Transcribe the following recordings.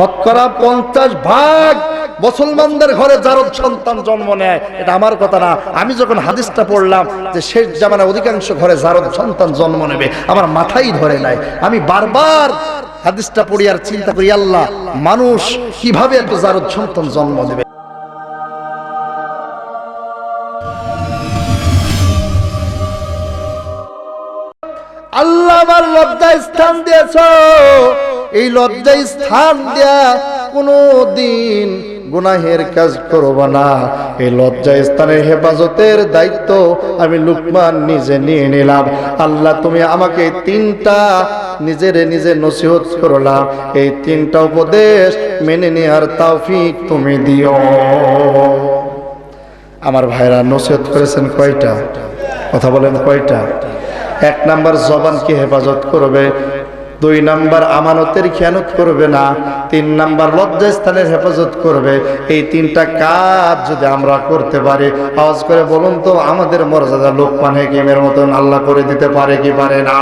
শতকরা পঞ্চাশ ভাগ মুসলমানদের ঘরে জারদ সন্তান জন্ম নেয়, এটা আমার কথা না। আমি যখন হাদিসটা পড়লাম যে শেষ জামানা অধিকাংশ ঘরে জারদ সন্তান জন্ম নেবে, আমার মাথাই ধরে নাই। আমি বারবার হাদিসটা পড়ি আর চিন্তা করি, আল্লাহ, মানুষ কীভাবে এত জারদ সন্তান জন্ম নেবে? আল্লাহ আমার লজ্জা স্থান দিয়েছ। এই লজ্জায় স্থান দেয়া কোনো দিন গুনাহের কাজ করব না। এই লজ্জা স্থানের হেফাজতের দায়িত্ব আমি লুকমান নিজে নিয়ে নিলাম। আল্লাহ, তুমি আমাকে তিনটা নিজের নিজে নসিহত করলাম এই তিনটা উপদেশ মেনে নেওয়ার তৌফিক তুমি দিও। আমার ভাইরা নসিহত করেছেন কয়টা? কথা বলেন কয়টা? এক নাম্বার, জবানকে হেফাজত করবে। দুই নাম্বার আমানতের খেয়ানত করবে না, তিন নাম্বার লজ্জাস্থানের হেফাজত করবে। এই তিনটা কাজ যদি আমরা করতে পারি, আওয়াজ করে বলুন তো, আমাদের মর্যাদা লোকমান হেকিমের মতন আল্লাহ করে দিতে পারে কি পারে না?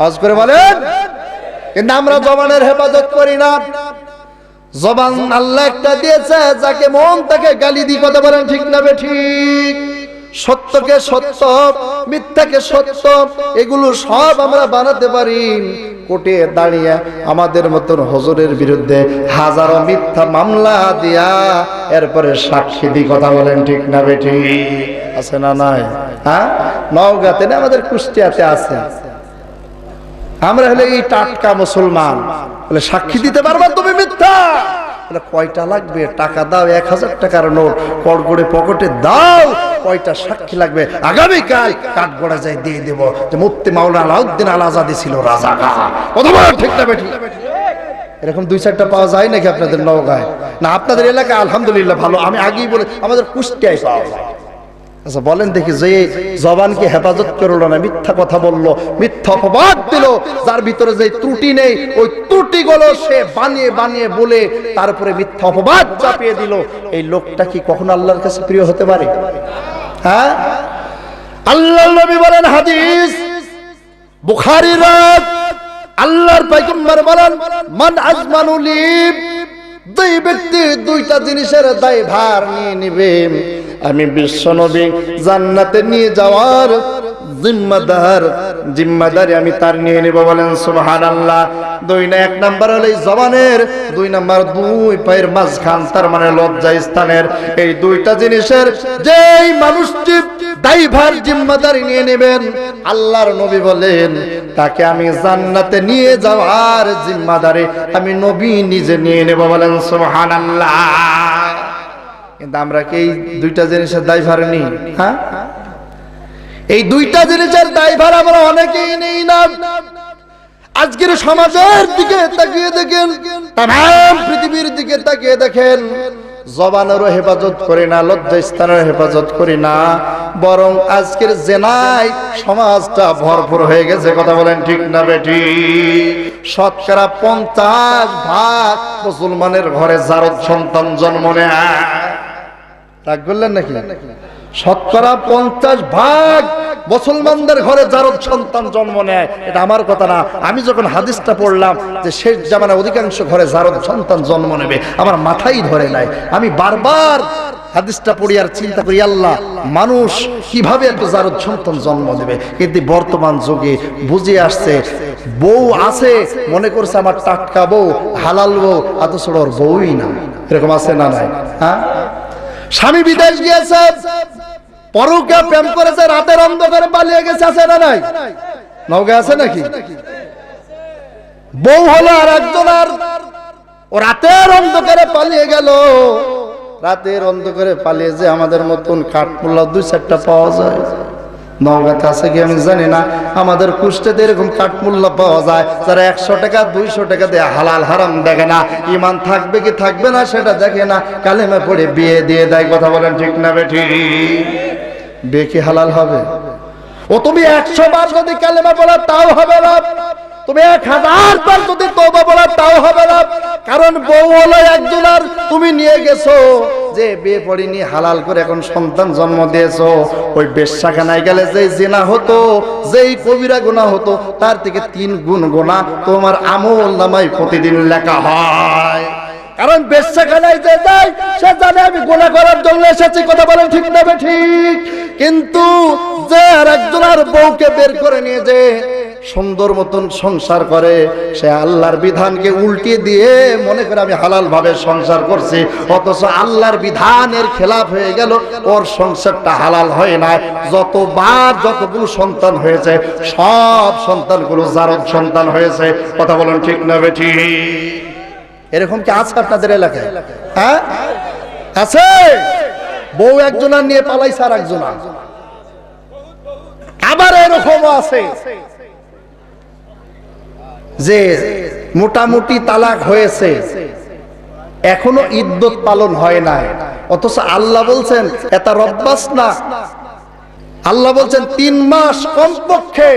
আওয়াজ করে বলেন, কিন্তু আমরা জবানের হেফাজত করি না। জবান আল্লাহ একটা দিয়েছে, যাকে মন তাকে গালি দিয়ে কথা বলেন ঠিক না বে ঠিক? সত্যকে সত্য, মিথ্যাকে সত্য, এগুলো সব আমরা বানাতে পারি। কোর্টে দাঁড়িয়ে আমাদের মতন হজরের বিরুদ্ধে হাজারো মিথ্যা মামলা দিয়া এরপরে সাক্ষী দিয়ে কথা বলেন, ঠিক না বে ঠিক আছে না নাই? হ্যাঁ? নওগাঁতে না আমাদের কুষ্টিয়াতে আছে? আমরা হলে এই টাটকা মুসলমান। বলে সাক্ষী দিতে পারবা তুমি মিথ্যা? কয়টা লাগবে? টাকা দাও, এক হাজার টাকার নোট। কড়গড়ে পকেটে দাও কয়টা সাক্ষী লাগবে? আগামীকাল কাঠগড়া যাই দিয়ে দেব। যে মুফতি মাওলানা আলাউদ্দিন আল আজাদি ছিল রাজা। কথা ঠিক না এরকম দুই চারটা পাওয়া যায় নাকি আপনাদের নওগাঁয়? না, আপনাদের এলাকায় আলহামদুলিল্লাহ ভালো। আমি আগেই বলে আমাদের কুষ্টিয়ায় পাওয়া যায়। আচ্ছা বলেন দেখি যে জবানকে হেফাজত করল না, মিথ্যা কথা বলল, মিথ্যা অপবাদ দিল, যার ভিতরে যে ত্রুটি নেই, ওই ত্রুটিগুলো সে বানিয়ে বানিয়ে বলে তারপরে মিথ্যা অপবাদ চাপিয়ে দিল। এই লোকটা কি কখনো আল্লাহর কাছে প্রিয় হতে পারে? হ্যাঁ? আল্লাহ নবী বলেন হাদিস, বুখারি রাত, আল্লাহর পয়গম্বর বলেন, মান আজমানুলিব দুই ব্যক্তি দুইটা জিনিসের দায় ভার নিয়ে নিবে। আমি বিশ্বনবী জান্নাতে নিয়ে যাওয়ার জিম্মাদার, জিম্মাদারি আমি তার নিয়ে নেব বলেন সুবহান আল্লাহ দুই না, এক নাম্বার হলো এই জবানের, দুই নাম্বার দুই পায়ের মাঝখান, তার মানে লজ্জা স্থানের। এই দুইটা জিনিসের যেই মানুষটি দায়ভার, জিম্মাদারি নিয়ে নেবেন, আল্লাহর নবী বলেন, তাকে আমি জান্নাতে নিয়ে যাওয়ার জিম্মাদারি আমি নবী নিজে নিয়ে নেব বলেন সুবহানাল্লাহ। কিন্তু আমরা কি এই দুইটা জিনিসের দায়ভার নিই? হ্যাঁ? এই দুইটা জিনিসের দায়ভার আমরা অনেকেই নেই না। আজকের সমাজের দিকে তাকিয়ে দেখেন, তাম পৃথিবীর দিকে তাকিয়ে দেখেন, জবানেরও হেফাজত করি না লজ্জাস্থানের হেফাজত করি না, বরং আজকের জেনায় সমাজটা ভরপুর হয়ে গেছে, কথা বলেন ঠিক না বেটি শতকরা পঞ্চাশ ভাগ মুসলমানের ঘরে জারদ সন্তান জন্ম নেয়। রাগ করলেন নাকি? শতকরা পঞ্চাশ ভাগ মুসলমানদের ঘরে যার সন্তান জন্ম নেয়, এটা আমার কথা না। আমি যখন হাদিসটা পড়লাম যে শেষ জামানা অধিকাংশ ঘরে জারদ সন্তান জন্ম নেবে, আমার মাথাই ধরে নাই। আমি বারবার হাদিসটা পড়ি আর চিন্তা করি, আল্লাহ, মানুষ কীভাবে এত জারদ সন্তান জন্ম দেবে কিন্তু বর্তমান যুগে বুঝে আসছে, বউ আছে, মনে করছে আমার টাটকা বউ, হালাল বউ, অথচ ওর বউই না। এরকম আছে না নাই? হ্যাঁ? স্বামী বিদেশ গিয়েছে পরকে প্রেম করেছে, রাতের অন্ধকারে পালিয়ে গেছে, আছে না নাই? নৌকে আছে নাকি? বউ হলো আর একজন আর রাতের অন্ধকারে পালিয়ে গেল। রাতের অন্ধকারে পালিয়ে যে আমাদের মতন কাঠমোল্লা দুই চারটা পাওয়া যায়। নওগাঁতে আছে কি আমি জানি না, আমাদের কুষ্টেতে এরকম কাঠমূল্য পাওয়া যায়, যারা একশো টাকা, দুইশো টাকা দিয়ে হালাল হারাম দেখে না ইমান থাকবে কি থাকবে না সেটা দেখে না, কালেমে পড়ে বিয়ে দিয়ে দেয়, কথা বলেন ঠিক না বেঠি? বিয়ে কি হালাল হবে? ও তুমি একশো বার যদি কালেমা বলে, তাও হবে না। তুমি এক হাজার বার যদি তৌবা বলো, তাও হবে না। কারণ বউ হলো একজন আর তুমি নিয়ে গেছো। যে বিয়ে পড়িনি, হালাল করে এখন সন্তান জন্ম দিয়েছ। ওই বেশ্যাখানায় গেলে যেই জেনা হতো, যেই কবিরা গুণা হতো, তার থেকে তিন গুণ গোনা তোমার আমল নামাই প্রতিদিন লেখা হয়। কারণ বেশ্যাখানায় যে যায়, সে জানে আমি গোনা করার জন্য এসেছি, কথা বলেন ঠিক না বে ঠিক। কিন্তু যে আর একজন আর বউকে বের করে নিয়ে যে সুন্দর মতন সংসার করে। সে আল্লাহর বিধানকে উল্টিয়ে দিয়ে মনে করে আমি হালাল ভাবে সংসার করছি। অথচ আল্লাহর বিধানের খেলাফ হয়ে গেল, ওর সংসারটা হালাল হয় না যতবার যতগুলো সন্তান হয়েছে, সব সন্তানগুলো জারদ সন্তান হয়েছে। কথা বলেন ঠিক না বেঠি এরকম কি আছে আপনাদের এলাকায়? হ্যাঁ? আছে? বউ একজনা নিয়ে পালাইছে আর একজনা আবার এরকমও আছে। যে মোটামুটি তালাক হয়েছে, এখনও ইদ্যত পালন হয় নাই। অথচ আল্লাহ বলছেন, এটা রব্বাস না। আল্লাহ বলছেন, তিন মাস কমপক্ষে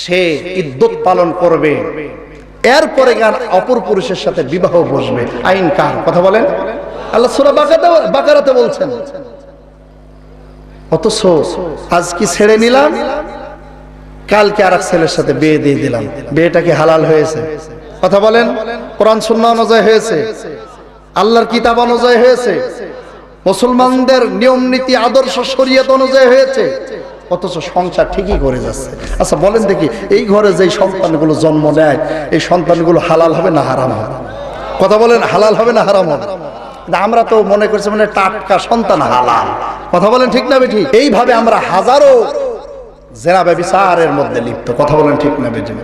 সে ইদ্যত পালন করবে। এরপরে গান অপর পুরুষের সাথে বিবাহ বসবে। আইন কার? কথা বলেন। আল্লাহ সুরা বাকারাতে বলছেন। অথচ আজ কি ছেড়ে নিলাম? কালকে আর ছেলের সাথে বিয়ে দিয়ে দিলাম। বিয়েটা কি হালাল হয়েছে। কথা বলেন? কোরআন শূন্য অনুযায়ী হয়েছে। আল্লাহর কিতাব অনুযায়ী হয়েছে। মুসলমানদের নিয়ম নীতি, আদর্শ, শরীয়ত অনুযায়ী হয়েছে। অথচ সংসার ঠিকই করে যাচ্ছে। আচ্ছা বলেন দেখি, এই ঘরে যেই সন্তানগুলো জন্ম নেয়, এই সন্তানগুলো হালাল হবে না হারাম হবে? কথা বলেন, হালাল হবে না হারাম হবে? আমরা তো মনে করছি মানে টাটকা সন্তান হালাল। কথা বলেন ঠিক না বেঠি? এইভাবে আমরা হাজারো জেনা ব্যবিচারের মধ্যে লিপ্ত। কথা বলেন ঠিক না বেঠি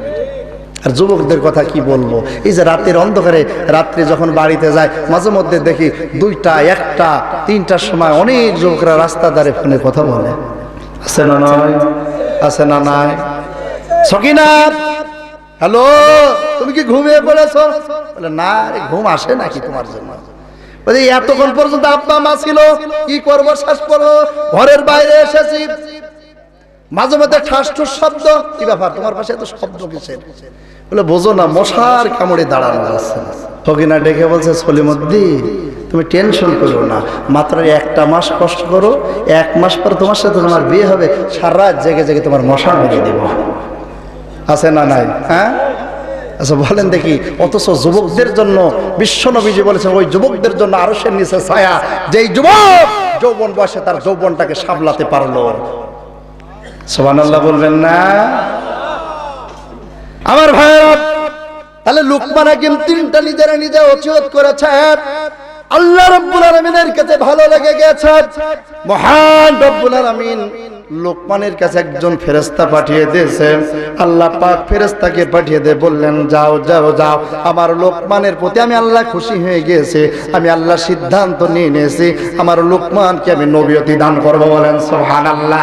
আর যুবকদের কথা কি বলব? এই যে রাতের অন্ধকারে রাত্রে যখন বাড়িতে যায়, মাঝে মধ্যে দেখি দুইটা, একটা, তিনটার সময় অনেক যুবকরা রাস্তা ধারে ফোনে কথা বলে। আছে না নয় আছে না নাই? সকিনাথ হ্যালো, তুমি কি ঘুমিয়ে পড়েছো? বলে, না ঘুম আসে নাকি তোমার জন্য? এতক্ষণ পর্যন্ত আব্বা মা ছিল, কি করব, শেষ করব? ঘরের বাইরে এসেছি। মাঝে মাঝে ঠাস ঠুস শব্দ, কি ব্যাপার? তোমার পাশে এত শব্দ কিসের? বলে, বোঝো না, মশার কামড়ে দাঁড়ানো না ফকিনা ডেকে বলছে সলিমদ্দি তুমি টেনশন করো না। মাত্র একটা মাস কষ্ট করো, এক মাস পর তোমার সাথে তোমার বিয়ে হবে, সারা রাত জেগে জেগে তোমার মশা মেরে দেব। আছে না নাই? হ্যাঁ? আচ্ছা বলেন দেখি, অথচ যুবকদের জন্য, বিশ্ব নবীজি বলেছেন, ওই যুবকদের জন্য আরও সে নিচে ছায়া, যেই যুবক যৌবন বয়সে তার যৌবনটাকে সামলাতে পারল। আল্লাহ বলবেন না। আমার তাহলে তিনটা নিজে করেছেন। আল্লাহ রব্বুল আলামিনের কাছে ভালো লেগে গেছে। মহান রব্বুল আলামিন লোকমানের কাছে একজন ফেরেস্তা পাঠিয়ে দিয়েছে। আল্লাহ পাক ফেরেস্তাকে পাঠিয়ে দিয়ে বললেন, যাও যাও যাও, আমার লোকমানের প্রতি আমি আল্লাহ খুশি হয়ে গিয়েছে। আমি আল্লাহ সিদ্ধান্ত নিয়ে নিয়েছি। আমার লোকমানকে আমি নবীয়তি দান করব বলেন সোহান আল্লাহ